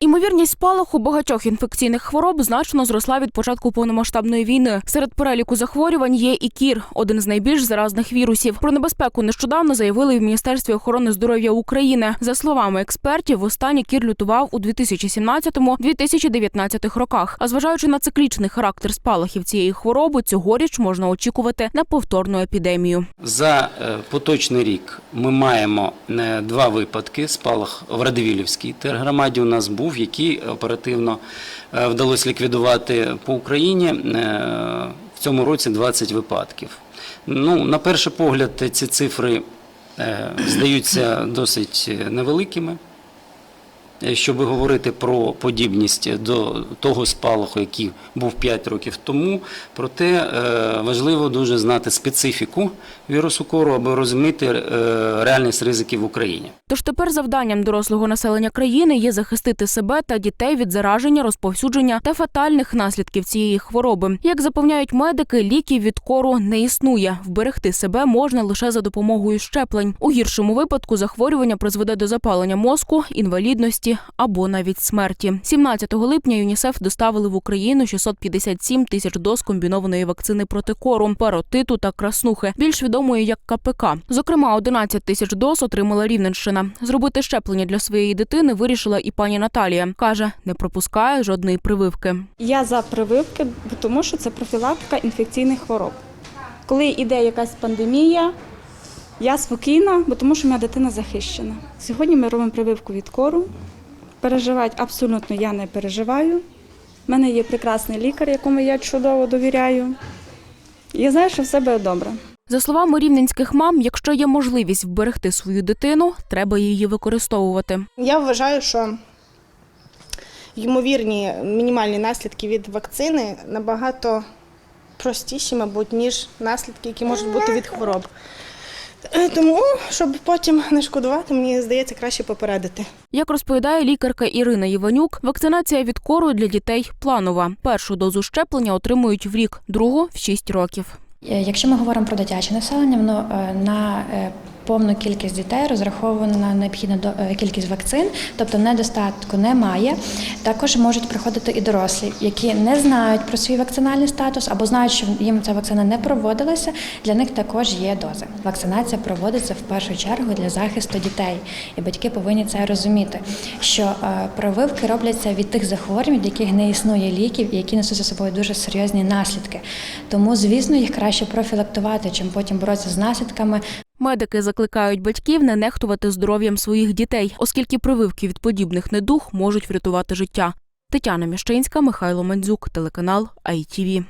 Імовірність спалаху багатьох інфекційних хвороб значно зросла від початку повномасштабної війни. Серед переліку захворювань є і кір, один з найбільш заразних вірусів. Про небезпеку нещодавно заявили в Міністерстві охорони здоров'я України. За словами експертів, востаннє кір лютував у 2017-2019 роках. А зважаючи на циклічний характер спалахів цієї хвороби, цьогоріч можна очікувати на повторну епідемію. За е, поточний рік ми маємо е, два випадки. Спалах в Радивілівській тергромаді у нас був, який оперативно е, вдалося ліквідувати по Україні. Е, В цьому році 20 випадків. Ну, на перший погляд, ці цифри е, здаються досить невеликими. Е, Щоб говорити про подібність до того спалаху, який був 5 років тому, проте е, важливо дуже знати специфіку вірусу кору, аби розуміти е, реальність ризиків в Україні. Тож тепер завданням дорослого населення країни є захистити себе та дітей від зараження, розповсюдження та фатальних наслідків цієї хвороби. Як запевняють медики, ліків від кору не існує. Вберегти себе можна лише за допомогою щеплень. У гіршому випадку захворювання призведе до запалення мозку, інвалідності або навіть смерті. 17 липня ЮНІСЕФ доставили в Україну 657 тисяч доз комбінованої вакцини проти кору, паротиту та краснухи, більш відомої як КПК. Зокрема, 11 тисяч доз отримала Рівненщина. Зробити щеплення для своєї дитини вирішила і пані Наталія. каже, не пропускає жодної прививки. Я за прививки, тому що це профілактика інфекційних хвороб. Коли йде якась пандемія, я спокійна, бо тому що моя дитина захищена. Сьогодні ми робимо прививку від кору. Переживати абсолютно я не переживаю. У мене є прекрасний лікар, якому я чудово довіряю. Я знаю, що все буде добре. За словами рівненських мам, якщо є можливість вберегти свою дитину, треба її використовувати. Я вважаю, що ймовірні мінімальні наслідки від вакцини набагато простіші, мабуть, ніж наслідки, які можуть бути від хвороб. Е, Тому, щоб потім не шкодувати, мені здається, краще попередити. Як розповідає лікарка Ірина Іванюк, вакцинація від кору для дітей планова. Першу дозу щеплення отримують в рік, другу в 6 років. Е, Якщо ми говоримо про дитяче населення, воно е, на повну кількість дітей розрахована необхідна до- е, кількість вакцин, тобто недостатку немає. Також можуть приходити і дорослі, які не знають про свій вакцинальний статус або знають, що їм ця вакцина не проводилася. Для них також є дози. Вакцинація проводиться в першу чергу для захисту дітей, і батьки повинні це розуміти, що е, прививки робляться від тих захворювань, яких не існує ліків і які несуть за собою дуже серйозні наслідки. Тому, звісно, їх краще профілактувати, чим потім боротися з наслідками. Медики закликають батьків не нехтувати здоров'ям своїх дітей, оскільки прививки від подібних недуг можуть врятувати життя. Тетяна Міщинська, Михайло Мандзюк, телеканал ITV.